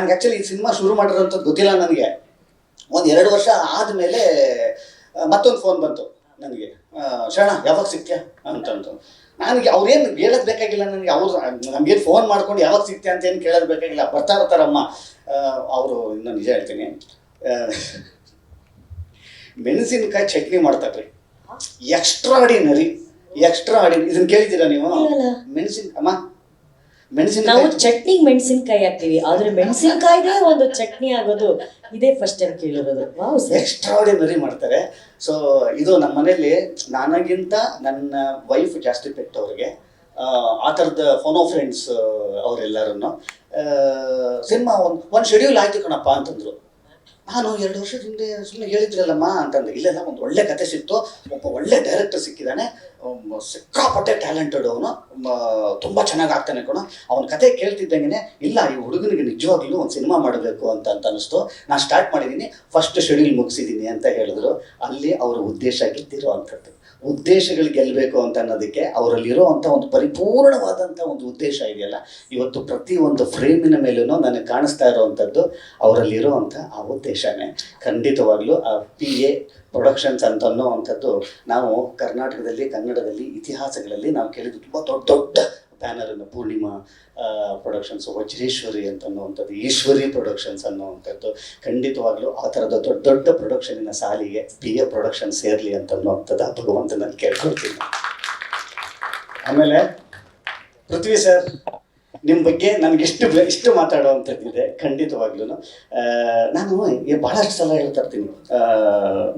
ನನಗೆ ಆ್ಯಕ್ಚುಲಿ ಈ ಸಿನಿಮಾ ಶುರು ಮಾಡಿರೋಂಥದ್ದು ಗೊತ್ತಿಲ್ಲ ನನಗೆ. ಒಂದು ಎರಡು ವರ್ಷ ಆದಮೇಲೆ ಮತ್ತೊಂದು ಫೋನ್ ಬಂತು ನನಗೆ. ಶರಣ ಯಾವಾಗ ಸಿಕ್ತೀಯ? ಅಂತಂದು ನನಗೆ ಅವ್ರೇನು ಹೇಳೋದು ಬೇಕಾಗಿಲ್ಲ ನನಗೆ. ಅವ್ರು ನಮಗೇನು ಫೋನ್ ಮಾಡ್ಕೊಂಡು ಯಾವಾಗ ಸಿಗ್ತೀಯ ಅಂತ ಏನು ಕೇಳೋದು ಬೇಕಾಗಿಲ್ಲ. ಬರ್ತಾ ಇರ್ತಾರಮ್ಮ ಅವರು ಇನ್ನೂ ನಿಜ ಹೇಳ್ತೀನಿ. ಮೆಣಸಿನಕಾಯಿ ಚಟ್ನಿ ಮಾಡ್ತಾರ್ರಿ ಎಕ್ಸ್ಟ್ರಾಡಿನರಿ ಎಕ್ಸ್ಟ್ರಾ ಆರ್ಡಿನರಿ ಇದನ್ನು ಕೇಳಿದ್ದೀರಾ ನೀವು. ಮೆಣಸಿನ ಅಮ್ಮ. ನಾವು ಚಟ್ನಿಗೆ ಮೆಣಸಿನ್ಕಾಯಿ ಹಾಕ್ತೀವಿ ಆದ್ರೆ ಮೆಣಸಿನ್ಕಾಯಿದೇ ಒಂದು ಚಟ್ನಿ ಆಗೋದು ಇದೇ first time ಕೇಳಿರೋದು. Wow sir. Extraordinary ಮಾಡ್ತಾರೆ. ಸೊ ಇದು ನಮ್ಮ ಮನೆಯಲ್ಲಿ ನನಗಿಂತ ನನ್ನ ವೈಫ್ ಜಾಸ್ತಿ ಪೆಟ್ಟು ಅವ್ರಿಗೆ ಆ, ಥರದ ಫೋನೋ ಫ್ರೆಂಡ್ಸ್ ಅವರೆಲ್ಲರನ್ನು ಸಿನಿಮಾ ಒಂದು ಒಂದು ಶೆಡ್ಯೂಲ್ ಆಯ್ತು ಕಣಪ್ಪ ಅಂತಂದ್ರು. ನಾನು ಎರಡು ವರ್ಷದ ಹಿಂದೆ ಸುಮ್ಮನೆ ಹೇಳಿದ್ರಲ್ಲಮ್ಮ ಅಂತಂದೆ. ಇಲ್ಲೆಲ್ಲ ಒಂದು ಒಳ್ಳೆ ಕತೆ ಸಿಕ್ತು. ಒಬ್ಬ ಒಳ್ಳೆ ಡೈರೆಕ್ಟರ್ ಸಿಕ್ಕಿದ್ದಾನೆ ಸಿಕ್ಕಾಪಟ್ಟೆ ಟ್ಯಾಲೆಂಟೆಡ್ ಅವನು ತುಂಬ ಚೆನ್ನಾಗಿ ಆಗ್ತಾನೆ ಕೂಡ ಅವನ ಕತೆ ಕೇಳ್ತಿದ್ದಂಗೆ ಇಲ್ಲ, ಈ ಹುಡುಗನಿಗೆ ನಿಜವಾಗ್ಲೂ ಒಂದು ಸಿನಿಮಾ ಮಾಡಬೇಕು ಅಂತ ಅಂತ ಅನಿಸ್ತು. ನಾನು ಸ್ಟಾರ್ಟ್ ಮಾಡಿದ್ದೀನಿ ಫಸ್ಟ್ ಶೆಡ್ಯೂಲ್ ಮುಗಿಸಿದ್ದೀನಿ ಅಂತ ಹೇಳಿದ್ರು. ಅಲ್ಲಿ ಅವರ ಉದ್ದೇಶ ಗೆದ್ದಿರೋ ಅಂಥದ್ದು. ಉದ್ದೇಶಗಳು ಗೆಲ್ಲಬೇಕು ಅಂತ ಅನ್ನೋದಕ್ಕೆ ಅವರಲ್ಲಿರೋ ಅಂಥ ಒಂದು ಪರಿಪೂರ್ಣವಾದಂಥ ಒಂದು ಉದ್ದೇಶ ಇದೆಯಲ್ಲ? ಇವತ್ತು ಪ್ರತಿ ಒಂದು ಫ್ರೇಮಿನ ಮೇಲೂ ನನಗೆ ಕಾಣಿಸ್ತಾ ಇರೋವಂಥದ್ದು ಅವರಲ್ಲಿರುವಂಥ ಆ ಉದ್ದೇಶನೇ. ಖಂಡಿತವಾಗ್ಲೂ ಆ ಪಿ ಎ ಪ್ರೊಡಕ್ಷನ್ಸ್ ಅಂತ ಅನ್ನೋವಂಥದ್ದು ನಾವು ಕರ್ನಾಟಕದಲ್ಲಿ, ಕನ್ನಡದಲ್ಲಿ, ಇತಿಹಾಸಗಳಲ್ಲಿ ನಾವು ಕೇಳಿದ್ದು ತುಂಬ ದೊಡ್ಡ ದೊಡ್ಡ ಬ್ಯಾನರನ್ನು ಪೂರ್ಣಿಮಾ ಪ್ರೊಡಕ್ಷನ್ಸ್ ವಜ್ರೇಶ್ವರಿ ಅಂತ ಅನ್ನುವಂಥದ್ದು, ಈಶ್ವರಿ ಪ್ರೊಡಕ್ಷನ್ಸ್ ಅನ್ನುವಂಥದ್ದು, ಖಂಡಿತವಾಗ್ಲೂ ಆ ಥರದ ದೊಡ್ಡ ದೊಡ್ಡ ಪ್ರೊಡಕ್ಷನಿನ ಸಾಲಿಗೆ ಪಿ ಎ ಪ್ರೊಡಕ್ಷನ್ ಸೇರಲಿ ಅಂತ ಅನ್ನುವಂಥದ್ದು ಆ ಭಗವಂತನಲ್ಲಿ ಕೇಳ್ಕೊಳ್ತೀನಿ. ಆಮೇಲೆ, ಪೃಥ್ವಿ ಸರ್ ನಿಮ್ಮ ಬಗ್ಗೆ ನನಗೆ ಇಷ್ಟು ಇಷ್ಟು ಮಾತಾಡುವಂಥದ್ದು ಇದೆ ಖಂಡಿತವಾಗ್ಲೂ ನಾನು ಬಹಳಷ್ಟು ಸಲ ಹೇಳ್ತಾ ಇರ್ತೀನಿ.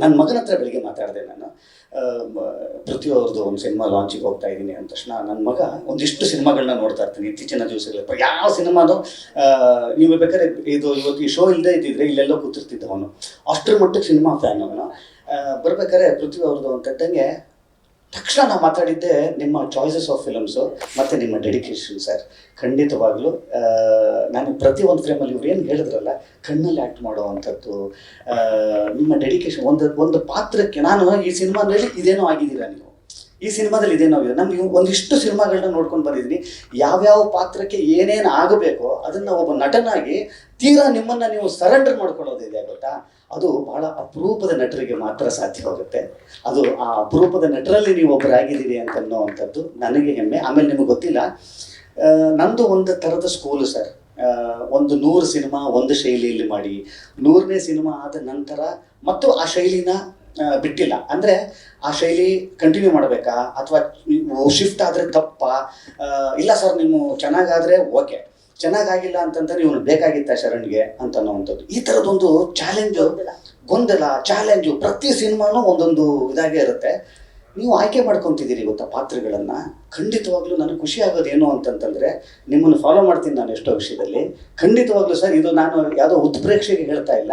ನನ್ನ ಮಗನ ಹತ್ರ ಬೆಳಿಗ್ಗೆ ಮಾತಾಡಿದೆ ನಾನು. ಪ್ರತಿಯೊಂದು ಒಂದು ಸಿನಿಮಾ ಲಾಂಚಿಗೆ ಹೋಗ್ತಾ ಇದ್ದೀನಿ ಅಂದ ತಕ್ಷಣ ನನ್ನ ಮಗ ಒಂದಿಷ್ಟು ಸಿನಿಮಾಗಳನ್ನ ನೋಡ್ತಾ ಇರ್ತೀನಿ ಇತ್ತೀಚಿನ ದಿವಸಗಳಲ್ಲಿ. ಯಾವ ಸಿನಿಮಾನೋ ನೀವು ಬೇಕಾದ್ರೆ ಇದು ಇವತ್ತು ಈ ಶೋ ಇಲ್ಲದೆ ಇದ್ದಿದ್ರೆ ಇಲ್ಲೆಲ್ಲೋ ಕೂತಿರ್ತಿದ್ದ ಅವನು ಅಷ್ಟರ ಮಟ್ಟಕ್ಕೆ ಸಿನಿಮಾ ಫ್ಯಾನ್ ಅವನು. ಬರ್ಬೇಕಾದ್ರೆ ಪೃಥ್ವಿ ಅವ್ರದ್ದು ಅಂತಂದಂಗೆ ತಕ್ಷಣ ನಾವು ಮಾತಾಡಿದ್ದೆ ನಿಮ್ಮ ಚಾಯ್ಸಸ್ ಆಫ್ ಫಿಲಮ್ಸು ಮತ್ತು ನಿಮ್ಮ ಡೆಡಿಕೇಶನ್ ಸರ್ ಖಂಡಿತವಾಗಲೂ ನಾನು ಪ್ರತಿ ಒಂದು ಫ್ರೇಮಲ್ಲಿ ಇವ್ರು ಏನು ಹೇಳಿದ್ರಲ್ಲ, ಕಣ್ಣಲ್ಲಿ ಆ್ಯಕ್ಟ್ ಮಾಡೋ ಅಂಥದ್ದು ನಿಮ್ಮ ಡೆಡಿಕೇಶನ್ ಒಂದು ಒಂದು ಪಾತ್ರಕ್ಕೆ ನಾನು ಈ ಸಿನಿಮಾದಲ್ಲಿ ಇದೇನೋ ಆಗಿದ್ದೀರಾ ನೀವು? ಈ ಸಿನಿಮಾದಲ್ಲಿ ಇದೇ ನಾವು ನಮ್ಗೆ ಒಂದಿಷ್ಟು ಸಿನಿಮಾಗಳನ್ನ ನೋಡ್ಕೊಂಡು ಬಂದಿದ್ದೀನಿ. ಯಾವ್ಯಾವ ಪಾತ್ರಕ್ಕೆ ಏನೇನು ಆಗಬೇಕೋ ಅದನ್ನು ಒಬ್ಬ ನಟನಾಗಿ ತೀರಾ ನಿಮ್ಮನ್ನು ನೀವು ಸರೆಂಡರ್ ಮಾಡ್ಕೊಳ್ಳೋದಿದೆ ಗೊತ್ತಾ? ಅದು ಬಹಳ ಅಪರೂಪದ ನಟರಿಗೆ ಮಾತ್ರ ಸಾಧ್ಯವಾಗುತ್ತೆ ಅದು ಆ ಅಪರೂಪದ ನಟರಲ್ಲಿ ನೀವು ಒಬ್ಬರಾಗಿದ್ದೀರಿ ಅಂತ ಅನ್ನೋವಂಥದ್ದು ನನಗೆ ಹೆಮ್ಮೆ. ಆಮೇಲೆ ನಿಮಗೆ ಗೊತ್ತಿಲ್ಲ. ನಂದು ಒಂದು ಥರದ ಸ್ಕೂಲು ಸರ್ ಒಂದು ನೂರು ಸಿನಿಮಾ ಒಂದು ಶೈಲಿಯಲ್ಲಿ ಮಾಡಿ. ನೂರನೇ ಸಿನಿಮಾ ಆದ ನಂತರ ಮತ್ತು ಆ ಶೈಲಿನ ಬಿಟ್ಟಿಲ್ಲ. ಅಂದರೆ ಆ ಶೈಲಿ ಕಂಟಿನ್ಯೂ ಮಾಡಬೇಕಾ? ಅಥವಾ ಶಿಫ್ಟ್ ಆದರೆ ತಪ್ಪ? ಇಲ್ಲ ಸರ್ ನೀವು ಚೆನ್ನಾಗಾದರೆ ಓಕೆ ಚೆನ್ನಾಗಾಗಿಲ್ಲ ಅಂತಂದ್ರೆ ಇವನು ಬೇಕಾಗಿತ್ತ ಶರಣ್ಗೆ ಅಂತ ಅನ್ನೋವಂಥದ್ದು. ಈ ಥರದೊಂದು ಚಾಲೆಂಜು ಗೊಂದಲ ಚಾಲೆಂಜು ಪ್ರತಿ ಸಿನಿಮಾನೂ ಒಂದೊಂದು ಇದಾಗೇ ಇರುತ್ತೆ. ನೀವು ಆಯ್ಕೆ ಮಾಡ್ಕೊತಿದ್ದೀರಿ ಗೊತ್ತಾ ಪಾತ್ರಗಳನ್ನು. ಖಂಡಿತವಾಗ್ಲೂ ನನಗೆ ಖುಷಿ ಆಗೋದು ಏನು ಅಂತಂತಂದರೆ ನಿಮ್ಮನ್ನು ಫಾಲೋ ಮಾಡ್ತೀನಿ ನಾನು ಎಷ್ಟೋ ವಿಷಯದಲ್ಲಿ. ಖಂಡಿತವಾಗ್ಲೂ ಸರ್ ಇದು ನಾನು ಯಾವುದೋ ಉತ್ಪ್ರೇಕ್ಷೆಗೆ ಹೇಳ್ತಾ ಇಲ್ಲ.